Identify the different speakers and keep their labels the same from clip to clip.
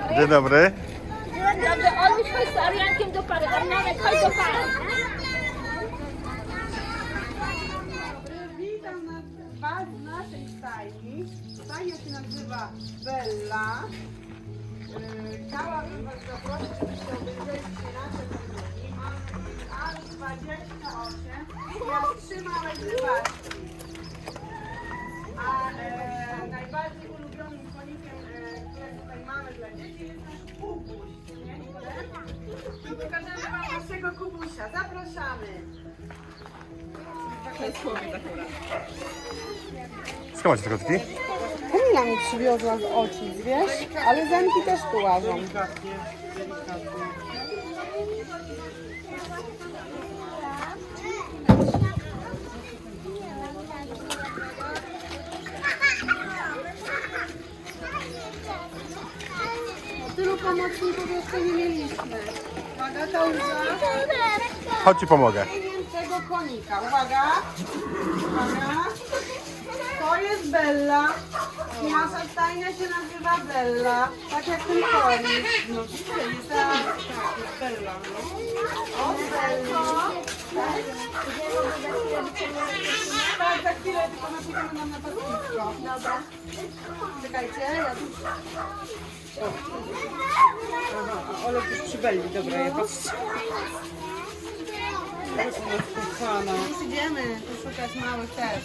Speaker 1: dobry.
Speaker 2: Dzień dobry.
Speaker 1: Dobrze, Oluś, chodź z Ariankiem do pary. Arnonek, chodź do pary.
Speaker 3: Witam na Was w naszej stajni. Stajnia się nazywa Bella. Yy, Chciałabym Was zaprosić, żebyście obejrzeli się nasze filmiki. Mamy aż 28. Ja trzy małe rybaczki. Pokażemy Wam naszego kubusia. Zapraszamy.
Speaker 2: Skąd macie te kotki?
Speaker 3: Kamila mi przywiozła z oczy, wiesz? Ale zamki też tu łażą. Pomocników jeszcze nie mieliśmy. Uwaga, to.
Speaker 2: Chodź ci pomogę.
Speaker 3: Największego konika. Uwaga. Uwaga. To jest Bella. I nasza stajnia się nazywa Bella. Tak jak ten konik. No, tak, tak, jest Bella. No. O, Bella. Tak, za chwilę tylko napijemy nam na pastwisko. Dobra. Czekajcie, ja tu... Aha, a Olek już przy Belli. Dobra, ja patrzę. Kochana. Już idziemy poszukać małych też.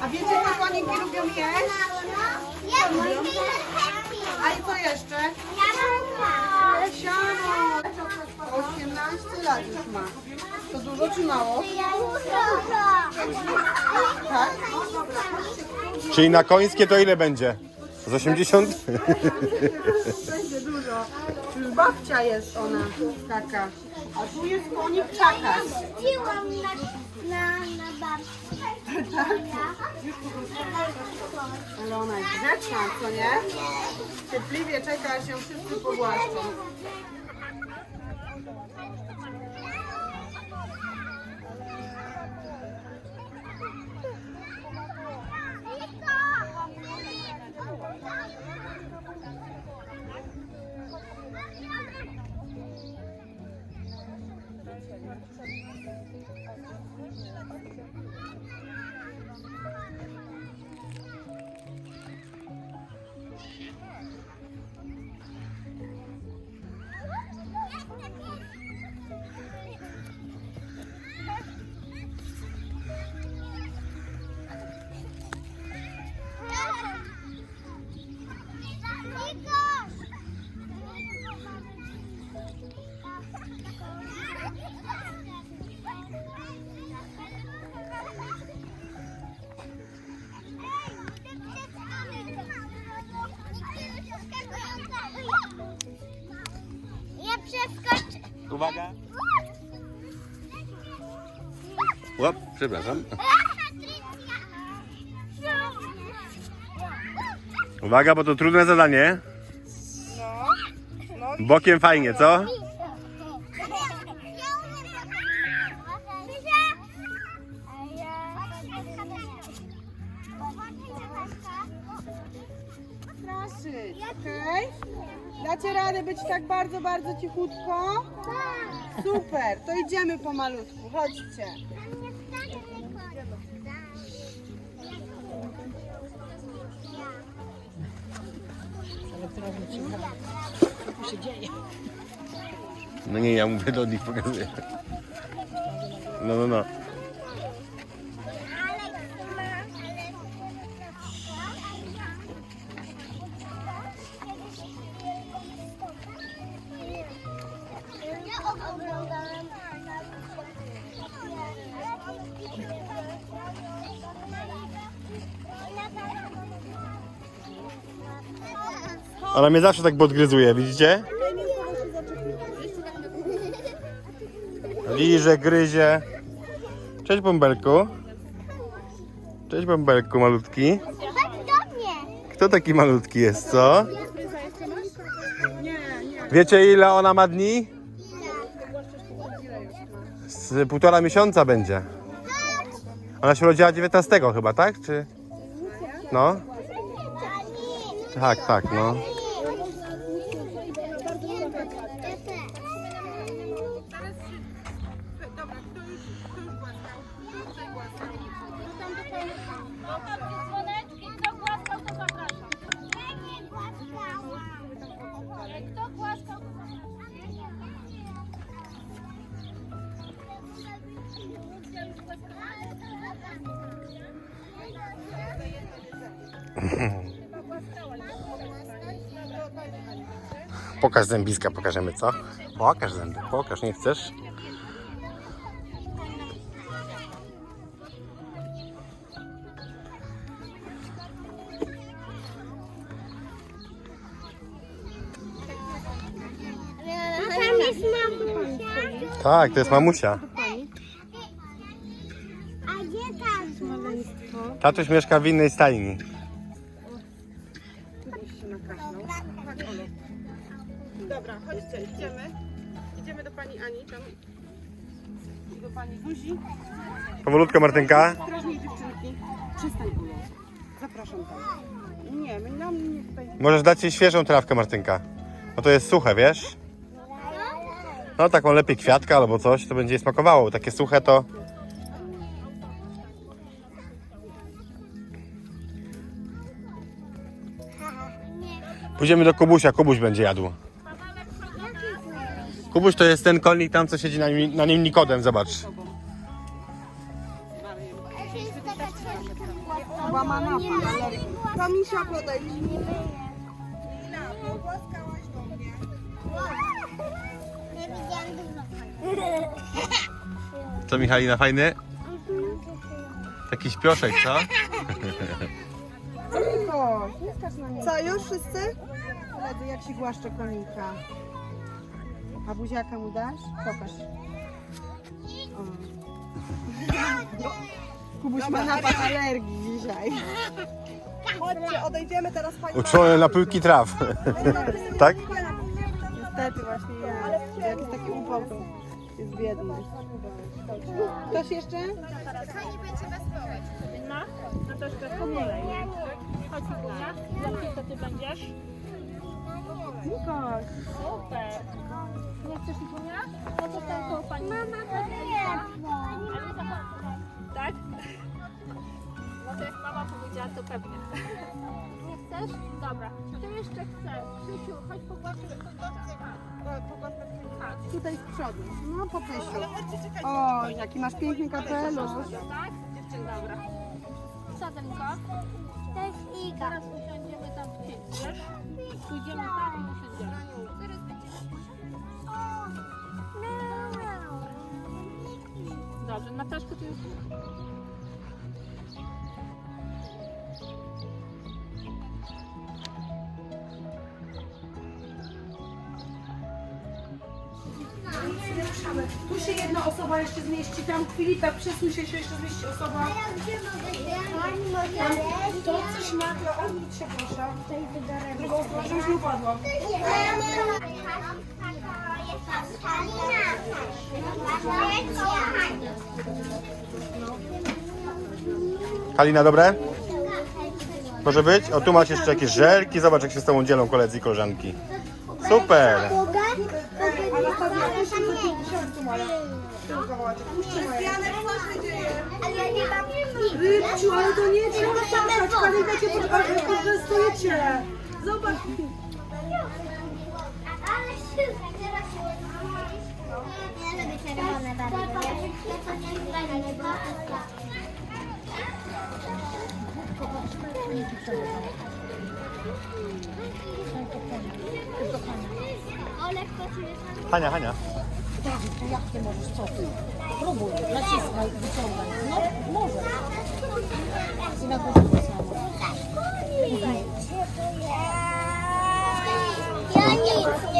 Speaker 3: A wiecie, co koniki lubią jeść? A i co jeszcze? Siano. 18 lat już ma. To dużo czy mało? Tak?
Speaker 2: Czyli na końskie to ile będzie? Z 80?
Speaker 3: Będzie dużo. Już babcia jest ona taka. A tu jest konik czaka.
Speaker 4: Jeździłam na, na, na babci.
Speaker 3: Ale ona jest grzeczna, co nie? Cierpliwie czeka, aż się wszyscy pogłaszczą.
Speaker 2: Thank you. Przepraszam. Uwaga, bo to trudne zadanie. Bokiem fajnie, co?
Speaker 3: Straszyć, okej? Dacie radę być tak bardzo, bardzo cichutko? Super, to idziemy pomalutku, chodźcie.
Speaker 2: No nie, ja mówię do nich, pokazuję. No, no, no. Ona mnie zawsze tak podgryzuje, widzicie? Liże, gryzie. Cześć bąbelku. Cześć bąbelku malutki. Kto taki malutki jest, co? Wiecie ile ona ma dni? Z półtora miesiąca będzie. Ona się urodziła 19 chyba, tak? Czy... No. Tak, tak, no.
Speaker 3: Dobra,
Speaker 2: Pokaż zębiska, pokażemy co? Pokaż zęby, pokaż, nie chcesz?
Speaker 4: Tam jest mamusia.
Speaker 2: Tak, to jest mamusia.
Speaker 4: A gdzie tam?
Speaker 2: Tatuś mieszka w innej stajni.
Speaker 3: Pani Ani tam. I do pani Zuzi.
Speaker 2: Powolutko, Martynka.
Speaker 3: Ostrożnie dziewczynki. Przystań Olu. Zapraszam tam. Nie, my nam nie tutaj.
Speaker 2: Możesz dać jej świeżą trawkę, Martynka. Bo to jest suche, wiesz? No taką lepiej kwiatka albo coś, to będzie jej smakowało. Takie suche to... Pójdziemy do Kubusia, Kubuś będzie jadł. Kubuś to jest ten kolnik tam, co siedzi na nim, na nim Nikodem, zobacz.
Speaker 3: To misia podejdź.
Speaker 4: Nie widziałam.
Speaker 2: Co Michalina, fajny? Taki śpioszek, co?
Speaker 3: Co, już wszyscy? Koledzy, jak się głaszcze konika? A buziaka mu dasz? Pokaż. O. Kubuś ma napad alergii dzisiaj. Chodźcie, odejdziemy teraz pani.
Speaker 2: Uczulony na pyłki traw. tak?
Speaker 3: Niestety właśnie ja. Jak jest taki upał, to jest biedny. Ktoś jeszcze?
Speaker 1: No, no to jeszcze po kolei. Chodź, Kubunia. Za to ty będziesz.
Speaker 3: Nikoś.
Speaker 1: Super. Nie chcesz Kubunia? No to tam koło pani. Mama, Tak? No to jak mama powiedziała, to pewnie. Nie chcesz? Dobra. Kto jeszcze chce? Krzysiu, chodź pogłaskaj Chodź.
Speaker 3: Tutaj z przodu. No po pysiu. O, jaki masz piękny kapelusz.
Speaker 1: Tak? Dobra. Sadenko.
Speaker 4: To jest Iga.
Speaker 1: Wiesz? Pójdziemy tam i usiądziemy. Dobrze, Nataszko, ty już...
Speaker 3: Tu się jedna osoba jeszcze zmieści, tam Filipek, przesuń się, się jeszcze zmieści osoba.
Speaker 4: Pani jeść.
Speaker 3: To coś nagle, odwróć się proszę. Drugą stronę, żebyś nie upadła.
Speaker 2: Halina, dobre? Może być? O, tu masz jeszcze jakieś żelki. Zobacz, jak się z tobą dzielą koledzy i koleżanki. Super!
Speaker 3: Krystianek, co się dzieje?
Speaker 4: Ale ja nie mam
Speaker 3: Rybciu, ale to nie trzeba słuchać, kalinkę cię poczęstujecie. Zobacz.
Speaker 4: Ale się teraz Ja lubię czerwone bardzo. Ja nie Olek, to ci jest
Speaker 2: Hania, Hania.
Speaker 4: Ja nic nie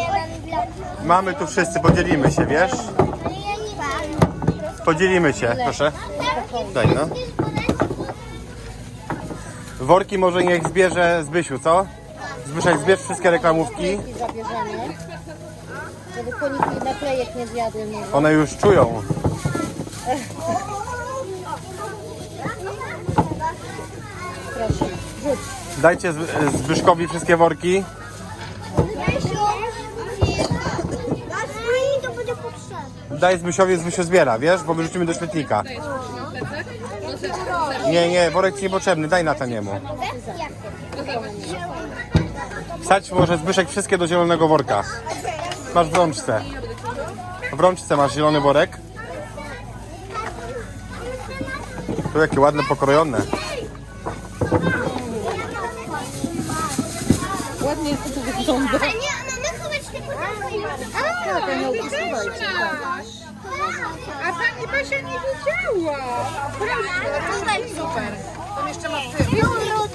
Speaker 4: mam dla
Speaker 2: Mamy tu wszyscy, podzielimy się, wiesz?
Speaker 4: Ale ja nic mam.
Speaker 2: Podzielimy się, proszę. Daj no. Worki może niech zbierze Zbysiu, co? Zbyszek, zbierz wszystkie reklamówki.
Speaker 5: zabierzemy, żeby koniki naklejek nie zjadły może.
Speaker 2: One już czują.
Speaker 5: Proszę, rzuć.
Speaker 2: Dajcie Z- Zbyszkowi wszystkie worki.
Speaker 4: to będzie potrzebne.
Speaker 2: Daj Zbysiowi, Zbysio zbiera, wiesz, bo wyrzucimy do śmietnika. Nie, nie, worek ci niepotrzebny, daj Nataniemu. Wsadź może Zbyszek wszystkie do zielonego worka. Masz w rączce. W rączce masz zielony worek. Tu jakie ładne, pokrojone.
Speaker 5: Ładnie to wygląda.
Speaker 4: A nie, mamy chować te pudełko.
Speaker 5: Tak, a nie usuwajcie.
Speaker 3: A pani Basia nie wiedziała.
Speaker 4: Super.
Speaker 3: Tam jeszcze masz ty.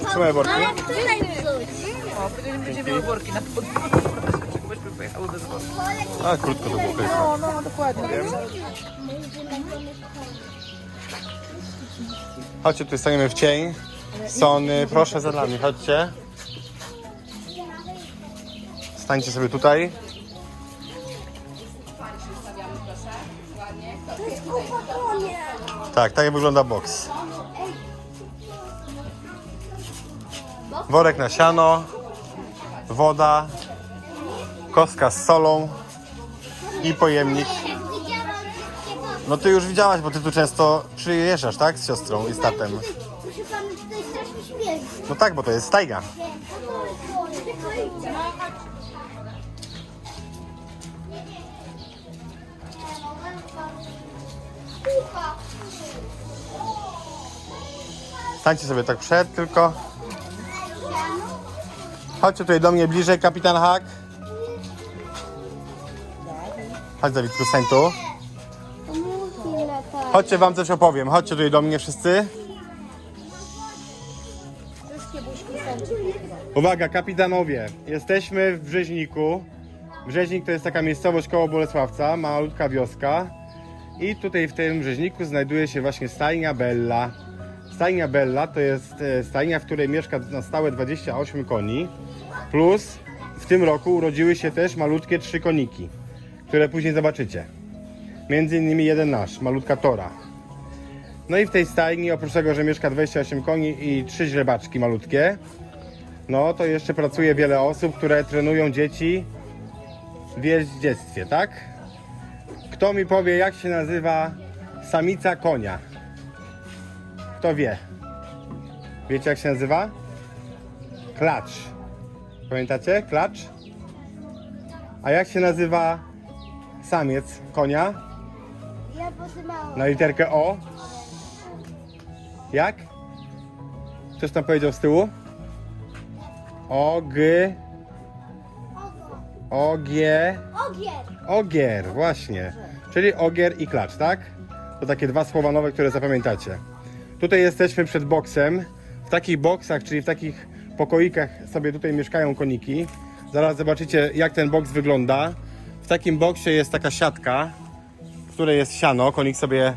Speaker 2: Trzymaj worki.
Speaker 4: Ale tutaj wrzuć.
Speaker 3: O, wtedy będziemy mieli worki na podwórku. Żebyśmy pojechały bez.
Speaker 2: A, krótko to było.
Speaker 3: No, no, dokładnie.
Speaker 2: Chodźcie, tu staniemy w cień. Sony, proszę za nami, chodźcie. Stańcie sobie tutaj. Tak, tak wygląda boks. Worek na siano, woda, kostka z solą i pojemnik. No ty już widziałaś, bo ty tu często przyjeżdżasz, tak? Z siostrą i z tatem. No tak, bo to jest stajga. Stańcie sobie tak przed tylko. Chodźcie tutaj do mnie bliżej, kapitan Hak. Chodź Dawidku, stań tu. Chodźcie, wam coś opowiem. Chodźcie tutaj do mnie wszyscy. Uwaga, kapitanowie. Jesteśmy w Brzeźniku. Brzeźnik to jest taka miejscowość koło Bolesławca, malutka wioska. I tutaj w tym Brzeźniku znajduje się właśnie stajnia Bella. Stajnia Bella to jest e, stajnia, w której mieszka na stałe 28 koni. Plus w tym roku urodziły się też malutkie trzy koniki, które później zobaczycie. Między innymi jeden nasz, malutka Tora. No i w tej stajni, oprócz tego, że mieszka 28 koni i trzy źrebaczki malutkie, no to jeszcze pracuje wiele osób, które trenują dzieci w jeździectwie, tak? Kto mi powie, jak się nazywa samica konia? Kto wie? Wiecie, jak się nazywa? Klacz. Pamiętacie? Klacz? A jak się nazywa samiec konia?
Speaker 4: Ja.
Speaker 2: Na literkę O? Jak? Ktoś tam powiedział z tyłu? O, G, O, G,
Speaker 4: Ogier.
Speaker 2: Ogier, właśnie. Czyli ogier i klacz, tak? To takie dwa słowa nowe, które zapamiętacie. Tutaj jesteśmy przed boksem. W takich boksach, czyli w takich pokoikach sobie tutaj mieszkają koniki. Zaraz zobaczycie, jak ten boks wygląda. W takim boksie jest taka siatka, w której jest siano. Konik sobie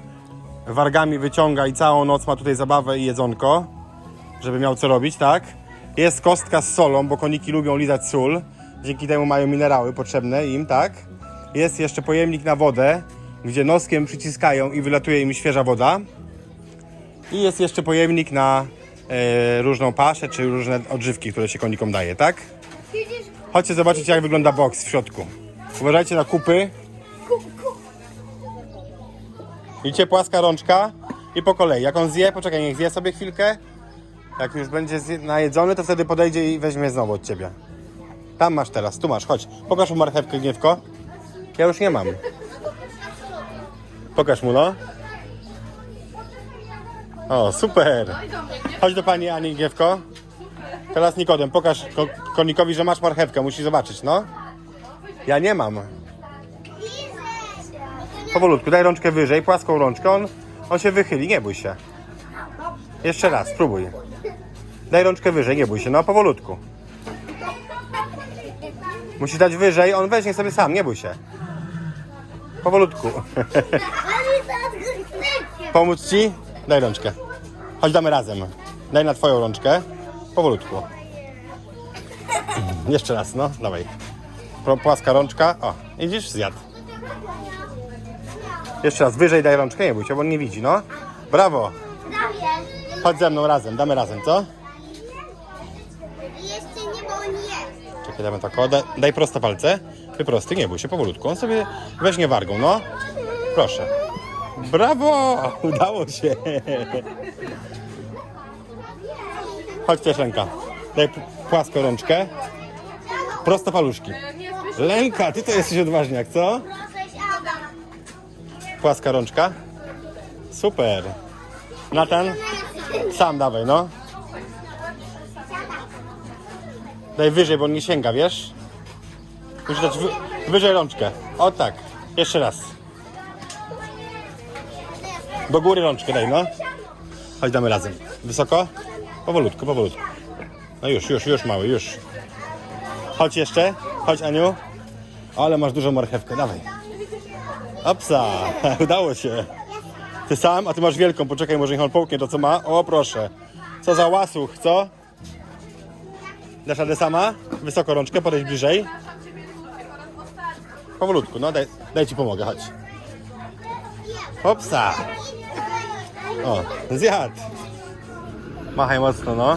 Speaker 2: wargami wyciąga i całą noc ma tutaj zabawę i jedzonko, żeby miał co robić, tak? Jest kostka z solą, bo koniki lubią lizać sól. Dzięki temu mają minerały potrzebne im, tak? Jest jeszcze pojemnik na wodę, gdzie noskiem przyciskają i wylatuje im świeża woda. I jest jeszcze pojemnik na e, różną paszę, czy różne odżywki, które się konikom daje, tak? Chodźcie zobaczyć, jak wygląda boks w środku. Uważajcie na kupy. Idzie płaska rączka i po kolei. Jak on zje, poczekaj, niech zje sobie chwilkę. Jak już będzie najedzony, to wtedy podejdzie i weźmie znowu od ciebie. Tam masz teraz, tu masz, chodź. Pokaż mu marchewkę, Gniewko. Ja już nie mam. Pokaż mu, no. O, super. Chodź do pani Ani, Gniewko. Teraz Nikodem, pokaż ko- konikowi, że masz marchewkę, musi zobaczyć, no. Ja nie mam. Powolutku, daj rączkę wyżej, płaską rączkę, on, on się wychyli, nie bój się. Jeszcze raz, spróbuj. Daj rączkę wyżej, nie bój się, no powolutku. Musisz dać wyżej, on weźmie sobie sam, nie bój się. Powolutku. Pomóc ci? Daj rączkę. Chodź, damy razem. Daj na twoją rączkę. Powolutku. Jeszcze raz, no, dawaj. Płaska rączka. O, widzisz? Zjadł. Jeszcze raz, wyżej daj rączkę, nie bój się, bo on nie widzi, no. Brawo. Chodź ze mną razem, damy razem, co? Czekaj, damy tak, o, daj, daj proste palce. Wyprosty, nie bój się, powolutku. On sobie weźmie wargą, no. Proszę. Brawo! Udało się. Chodź ręka. Daj płaską rączkę. Proste paluszki. Lenka, ty to jesteś odważniak, co? Płaska rączka. Super. Natan, sam dawaj, no. Daj wyżej, bo on nie sięga, wiesz? Musisz dać wy, wyżej rączkę. O tak. Jeszcze raz. Do góry rączkę daj, no. Chodź, damy razem. Wysoko? Powolutku, powolutku. No już, już, już mały, już. Chodź jeszcze. Chodź, Aniu. Ale masz dużą marchewkę, dawaj. Opsa, udało się. Ty sam, a ty masz wielką, poczekaj, może niech on połknie to co ma. O proszę. Co za łasuch, co? Dasz radę sama? Wysoko rączkę, podejdź bliżej. Powolutku, no daj, daj ci pomogę, chodź. Hopsa. O, zjadł. Machaj mocno, no.